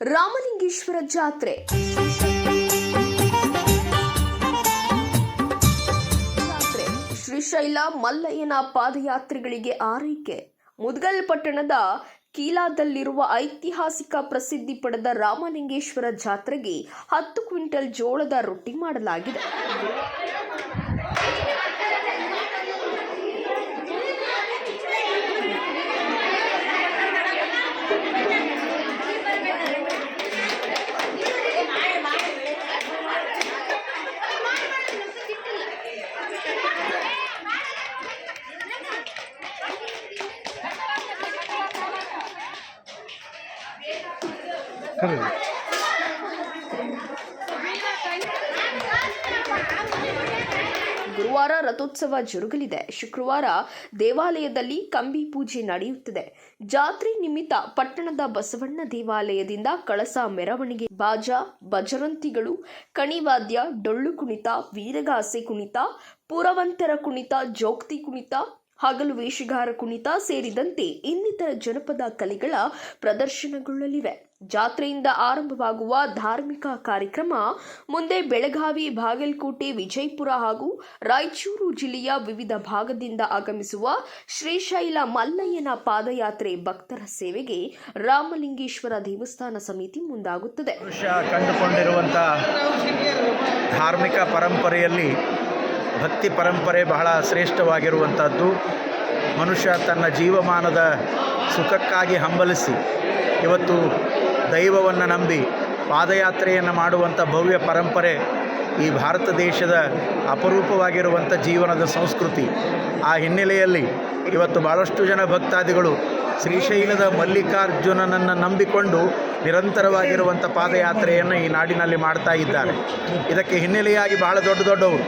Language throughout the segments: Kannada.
ರಾಮಲಿಂಗೇಶ್ವರ ಜಾತ್ರೆ. ಶ್ರೀಶೈಲ ಮಲ್ಲಯ್ಯನ ಪಾದಯಾತ್ರೆಗಳಿಗೆ ಆರೈಕೆ. ಮುದ್ಗಲ್ ಪಟ್ಟಣದ ಕೀಲಾದಲ್ಲಿರುವ ಐತಿಹಾಸಿಕ ಪ್ರಸಿದ್ಧಿ ಪಡೆದ ರಾಮಲಿಂಗೇಶ್ವರ ಜಾತ್ರೆಗೆ ಹತ್ತು ಕ್ವಿಂಟಲ್ ಜೋಳದ ರೊಟ್ಟಿ ಮಾಡಲಾಗಿದೆ. ಗುರುವಾರ ರಥೋತ್ಸವ ಜರುಗಲಿದೆ. ಶುಕ್ರವಾರ ದೇವಾಲಯದಲ್ಲಿ ಕಂಬಿ ಪೂಜೆ ನಡೆಯುತ್ತದೆ. ಜಾತ್ರೆ ನಿಮಿತ್ತ ಪಟ್ಟಣದ ಬಸವಣ್ಣ ದೇವಾಲಯದಿಂದ ಕಳಸ ಮೆರವಣಿಗೆ, ಬಾಜಾ ಬಜರಂತಿಗಳು ಕಣಿವಾದ್ಯ, ಡೊಳ್ಳು ಕುಣಿತ, ವೀರಗಾಸೆ ಕುಣಿತ, ಪುರವಂತರ ಕುಣಿತ ಜೋಕ್ತಿ ಕುಣಿತ ಹಗಲು ವೇಷಗಾರ ಕುಣಿತ ಸೇರಿದಂತೆ ಇನ್ನಿತರ ಜನಪದ ಕಲೆಗಳ ಪ್ರದರ್ಶನಗೊಳ್ಳಲಿವೆ. ಜಾತ್ರೆಯಿಂದ ಆರಂಭವಾಗುವ ಧಾರ್ಮಿಕ ಕಾರ್ಯಕ್ರಮ ಮುಂದೆ ಬೆಳಗಾವಿ, ಬಾಗಲಕೋಟೆ, ವಿಜಯಪುರ ಹಾಗೂ ರಾಯಚೂರು ಜಿಲ್ಲೆಯ ವಿವಿಧ ಭಾಗದಿಂದ ಆಗಮಿಸುವ ಶ್ರೀಶೈಲ ಮಲ್ಲಯ್ಯನ ಪಾದಯಾತ್ರೆ ಭಕ್ತರ ಸೇವೆಗೆ ರಾಮಲಿಂಗೇಶ್ವರ ದೇವಸ್ಥಾನ ಸಮಿತಿ ಮುಂದಾಗುತ್ತದೆ. ಕಂಡುಕೊಂಡಿರುವಂತಹ ಧಾರ್ಮಿಕ ಪರಂಪರೆಯಲ್ಲಿ ಭಕ್ತಿ ಪರಂಪರೆ ಬಹಳ ಶ್ರೇಷ್ಠವಾಗಿರುವಂಥದ್ದು. ಮನುಷ್ಯ ತನ್ನ ಜೀವಮಾನದ ಸುಖಕ್ಕಾಗಿ ಹಂಬಲಿಸಿ, ಇವತ್ತು ದೈವವನ್ನು ನಂಬಿ ಪಾದಯಾತ್ರೆಯನ್ನು ಮಾಡುವಂಥ ಭವ್ಯ ಪರಂಪರೆ ಈ ಭಾರತ ದೇಶದ ಅಪರೂಪವಾಗಿರುವಂಥ ಜೀವನದ ಸಂಸ್ಕೃತಿ. ಆ ಹಿನ್ನೆಲೆಯಲ್ಲಿ ಇವತ್ತು ಭಾಳಷ್ಟು ಜನ ಭಕ್ತಾದಿಗಳು ಶ್ರೀಶೈಲದ ಮಲ್ಲಿಕಾರ್ಜುನನನ್ನು ನಂಬಿಕೊಂಡು ನಿರಂತರವಾಗಿರುವಂಥ ಪಾದಯಾತ್ರೆಯನ್ನು ಈ ನಾಡಿನಲ್ಲಿ ಮಾಡ್ತಾ ಇದ್ದಾರೆ. ಇದಕ್ಕೆ ಹಿನ್ನೆಲೆಯಾಗಿ ಬಹಳ ದೊಡ್ಡ ದೊಡ್ಡವರು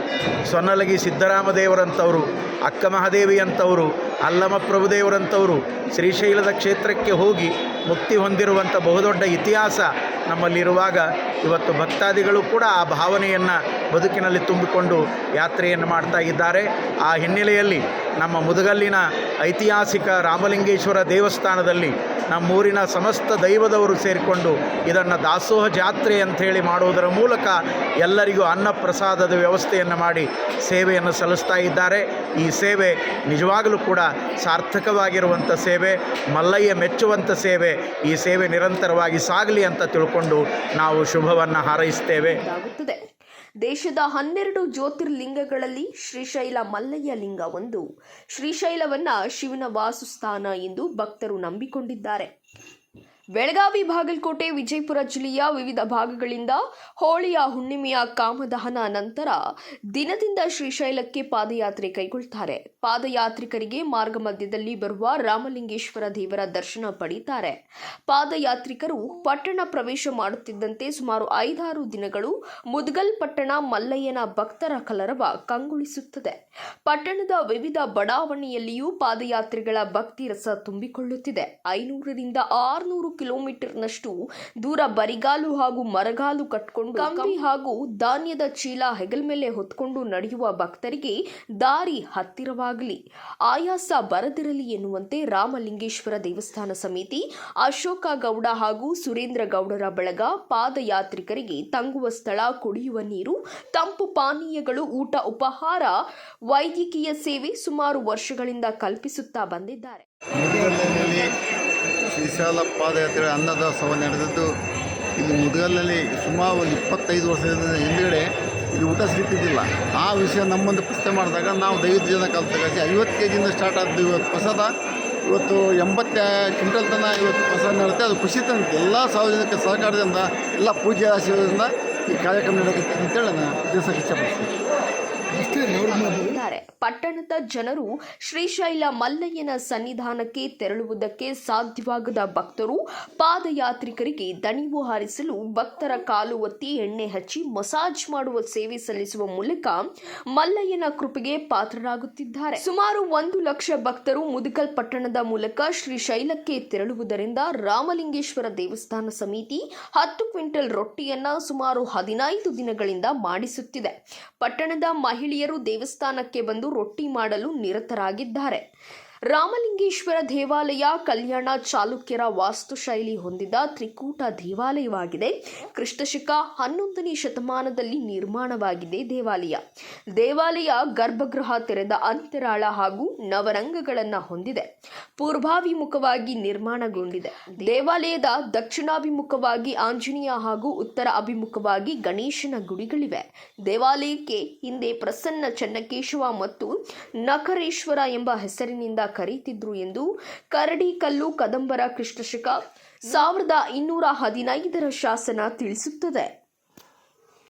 ಸೊನ್ನಲಗಿ ಸಿದ್ದರಾಮದೇವರಂಥವರು ಅಕ್ಕ ಮಹಾದೇವಿ ಅಂಥವರು ಅಲ್ಲಮ ಪ್ರಭುದೇವರಂಥವರು ಶ್ರೀಶೈಲದ ಕ್ಷೇತ್ರಕ್ಕೆ ಹೋಗಿ ಮುಕ್ತಿ ಹೊಂದಿರುವಂಥ ಬಹುದೊಡ್ಡ ಇತಿಹಾಸ ನಮ್ಮಲ್ಲಿರುವಾಗ ಇವತ್ತು ಭಕ್ತಾದಿಗಳು ಕೂಡ ಆ ಭಾವನೆಯನ್ನು ಬದುಕಿನಲ್ಲಿ ತುಂಬಿಕೊಂಡು ಯಾತ್ರೆಯನ್ನು ಮಾಡ್ತಾ ಇದ್ದಾರೆ. ಆ ಹಿನ್ನೆಲೆಯಲ್ಲಿ ನಮ್ಮ ಮುದಗಲ್ಲಿನ ಐತಿಹಾಸಿಕ ರಾಮಲಿಂಗೇಶ್ವರ ದೇವಸ್ಥಾನದಲ್ಲಿ ನಮ್ಮೂರಿನ ಸಮಸ್ತ ದೈವದವರು ಸೇರಿಕೊಂಡು ಇದನ್ನು ದಾಸೋಹ ಜಾತ್ರೆ ಅಂಥೇಳಿ ಮಾಡುವುದರ ಮೂಲಕ ಎಲ್ಲರಿಗೂ ಅನ್ನ ಪ್ರಸಾದದ ವ್ಯವಸ್ಥೆಯನ್ನು ಮಾಡಿ ಸೇವೆಯನ್ನು ಸಲ್ಲಿಸ್ತಾ ಇದ್ದಾರೆ. ಈ ಸೇವೆ ನಿಜವಾಗಲೂ ಕೂಡ ಸಾರ್ಥಕವಾಗಿರುವಂಥ ಸೇವೆ, ಮಲ್ಲಯ್ಯ ಮೆಚ್ಚುವಂಥ ಸೇವೆ, ಈ ಸೇವೆ ನಿರಂತರವಾಗಿ ಸಾಗಲಿ ಅಂತ ತಿಳ್ಕೊಂಡು ನಾವು ಶುಭವನ್ನು ಹಾರೈಸ್ತೇವೆ. ದೇಶದ ಹನ್ನೆರಡು ಜ್ಯೋತಿರ್ಲಿಂಗಗಳಲ್ಲಿ ಶ್ರೀಶೈಲ ಮಲ್ಲಯ್ಯ ಲಿಂಗ ಒಂದು. ಶ್ರೀಶೈಲವನ್ನ ಶಿವನ ವಾಸುಸ್ಥಾನ ಎಂದು ಭಕ್ತರು ನಂಬಿಕೊಂಡಿದ್ದಾರೆ. ಬೆಳಗಾವಿ ಬಾಗಲಕೋಟೆ, ವಿಜಯಪುರ ಜಿಲ್ಲೆಯ ವಿವಿಧ ಭಾಗಗಳಿಂದ ಹೋಳಿಯ ಹುಣ್ಣಿಮೆಯ ಕಾಮದಹನ ನಂತರ ದಿನದಿಂದ ಶ್ರೀಶೈಲಕ್ಕೆ ಪಾದಯಾತ್ರೆ ಕೈಗೊಳ್ತಾರೆ. ಪಾದಯಾತ್ರಿಕರಿಗೆ ಮಾರ್ಗ ಮಧ್ಯದಲ್ಲಿ ಬರುವ ರಾಮಲಿಂಗೇಶ್ವರ ದೇವರ ದರ್ಶನ ಪಡೀತಾರೆ. ಪಾದಯಾತ್ರಿಕರು ಪಟ್ಟಣ ಪ್ರವೇಶ ಮಾಡುತ್ತಿದ್ದಂತೆ ಸುಮಾರು ಐದಾರು ದಿನಗಳು ಮುದ್ಗಲ್ ಪಟ್ಟಣ ಮಲ್ಲಯ್ಯನ ಭಕ್ತರ ಕಲರವ ಕಂಗೊಳಿಸುತ್ತದೆ. ಪಟ್ಟಣದ ವಿವಿಧ ಬಡಾವಣೆಯಲ್ಲಿಯೂ ಪಾದಯಾತ್ರಿಗಳ ಭಕ್ತಿ ರಸ ತುಂಬಿಕೊಳ್ಳುತ್ತಿದೆ. ಐನೂರರಿಂದ ಆರುನೂರು ಕಿಲೋಮೀಟರ್ನಷ್ಟು ದೂರ ಬರಿಗಾಲು ಹಾಗೂ ಮರಗಾಲು ಕಟ್ಕೊಂಡು ಕಂಬಿ ಹಾಗೂ ಧಾನ್ಯದ ಚೀಲ ಹೆಗಲ ಮೇಲೆ ಹೊತ್ಕೊಂಡು ನಡೆಯುವ ಭಕ್ತರಿಗೆ ದಾರಿ ಹತ್ತಿರವಾಗಲಿ. ಆಯಾಸ ಬರದಿರಲಿ ಎನ್ನುವಂತೆ ರಾಮಲಿಂಗೇಶ್ವರ ದೇವಸ್ಥಾನ ಸಮಿತಿ ಅಶೋಕ ಗೌಡ ಹಾಗೂ ಸುರೇಂದ್ರ ಗೌಡರ ಬಳಗ ಪಾದಯಾತ್ರಿಕರಿಗೆ ತಂಗುವ ಸ್ಥಳ ಕುಡಿಯುವ ನೀರು ತಂಪು ಪಾನೀಯಗಳು ಊಟ ಉಪಹಾರ ವೈದ್ಯಕೀಯ ಸೇವೆ ಸುಮಾರು ವರ್ಷಗಳಿಂದ ಕಲ್ಪಿಸುತ್ತಾ ಬಂದಿದ್ದಾರೆ. ಶ್ರೀಶೈಲ ಪಾದಯಾತ್ರೆ ಅನ್ನದಾಸವ ನಡೆದಿದ್ದು, ಇಲ್ಲಿ ಮುದುಗಲ್ನಲ್ಲಿ ಸುಮಾರು ಒಂದು ಇಪ್ಪತ್ತೈದು ವರ್ಷದಿಂದ ಹಿಂದುಗಡೆ ಇಲ್ಲಿ ಊಟ ಸಿಗ್ತಿದ್ದಿಲ್ಲ ಆ ವಿಷಯ ನಮ್ಮೊಂದು ಪ್ರಶ್ನೆ ಮಾಡಿದಾಗ ನಾವು ದೈವದ ಜನ ಕಲ್ತಕಾಸಿ ಐವತ್ತು ಕೆ ಜಿಯಿಂದ ಸ್ಟಾರ್ಟ್ ಆದ್ದು ಇವತ್ತು ಪ್ರಸಾದ. ಇವತ್ತು ಎಂಬತ್ತ ಕ್ವಿಂಟಲ್ ತನ ಇವತ್ತು ಪ್ರಸಾದ ನಡೆಯುತ್ತೆ ಅದು ಖುಷಿ ತಂದು ಎಲ್ಲ ಸಾರ್ವಜನಿಕ ಸಹಕಾರದಿಂದ, ಎಲ್ಲ ಪೂಜೆ ಆಶೀರ್ವಾದದಿಂದ ಈ ಕಾರ್ಯಕ್ರಮ ನಡೆಯುತ್ತೆ ಅಂತೇಳಿ ನಾನು ತಿಳಿಸೋಕೆ ಇಷ್ಟಪಡ್ತೀನಿ ಇದ್ದಾರೆ ಪಟ್ಟಣದ ಜನರು ಶ್ರೀಶೈಲ ಮಲ್ಲಯ್ಯನ ಸನ್ನಿಧಾನಕ್ಕೆ ತೆರಳುವುದಕ್ಕೆ ಸಾಧ್ಯವಾಗದ ಭಕ್ತರು ಪಾದಯಾತ್ರಿಕರಿಗೆ ದಣಿವು ಹಾರಿಸಲು ಭಕ್ತರ ಕಾಲು ಒತ್ತಿ ಎಣ್ಣೆ ಹಚ್ಚಿ ಮಸಾಜ್ ಮಾಡುವ ಸೇವೆ ಸಲ್ಲಿಸುವ ಮೂಲಕ ಮಲ್ಲಯ್ಯನ ಕೃಪೆಗೆ ಪಾತ್ರರಾಗುತ್ತಿದ್ದಾರೆ. ಸುಮಾರು ಒಂದು ಲಕ್ಷ ಭಕ್ತರು ಮುದುಕಲ್ ಪಟ್ಟಣದ ಮೂಲಕ ಶ್ರೀಶೈಲಕ್ಕೆ ತೆರಳುವುದರಿಂದ ರಾಮಲಿಂಗೇಶ್ವರ ದೇವಸ್ಥಾನ ಸಮಿತಿ ಹತ್ತು ಕ್ವಿಂಟಲ್ ರೊಟ್ಟಿಯನ್ನ ಸುಮಾರು ಹದಿನೈದು ದಿನಗಳಿಂದ ಮಾಡಿಸುತ್ತಿದೆ. ಪಟ್ಟಣದ ಮಹಿಳೆಯರು ದೇವಸ್ಥಾನಕ್ಕೆ ಬಂದು ರೊಟ್ಟಿ ಮಾಡಲು ನಿರತರಾಗಿದ್ದಾರೆ. ರಾಮಲಿಂಗೇಶ್ವರ ದೇವಾಲಯ ಕಲ್ಯಾಣ ಚಾಲುಕ್ಯರ ವಾಸ್ತುಶೈಲಿ ಹೊಂದಿದ ತ್ರಿಕೂಟ ದೇವಾಲಯವಾಗಿದೆ. ಕ್ರಿಸ್ತಶಕ ಹನ್ನೊಂದನೇ ಶತಮಾನದಲ್ಲಿ ನಿರ್ಮಾಣವಾಗಿದೆ ದೇವಾಲಯ. ದೇವಾಲಯ ಗರ್ಭಗೃಹ ತೆರೆದ ಅಂತರಾಳ ಹಾಗೂ ನವರಂಗಗಳನ್ನು ಹೊಂದಿದೆ. ಪೂರ್ವಾಭಿಮುಖವಾಗಿ ನಿರ್ಮಾಣಗೊಂಡಿದೆ. ದೇವಾಲಯದ ದಕ್ಷಿಣಾಭಿಮುಖವಾಗಿ ಆಂಜನೇಯ ಹಾಗೂ ಉತ್ತರ ಅಭಿಮುಖವಾಗಿ ಗಣೇಶನ ಗುಡಿಗಳಿವೆ. ದೇವಾಲಯಕ್ಕೆ ಹಿಂದೆ ಪ್ರಸನ್ನ ಚನ್ನಕೇಶವ ಮತ್ತು ನಕರೇಶ್ವರ ಎಂಬ ಹೆಸರಿನಿಂದ ಕರೆಯುತ್ತಿದ್ರು ಎಂದು ಕರಡಿಕಲ್ಲು ಕದಂಬರ ಕೃಷ್ಣಶಕ ಸಾವಿರದ ಇನ್ನೂರ ಹದಿನೈದರ ಶಾಸನ ತಿಳಿಸುತ್ತದೆ.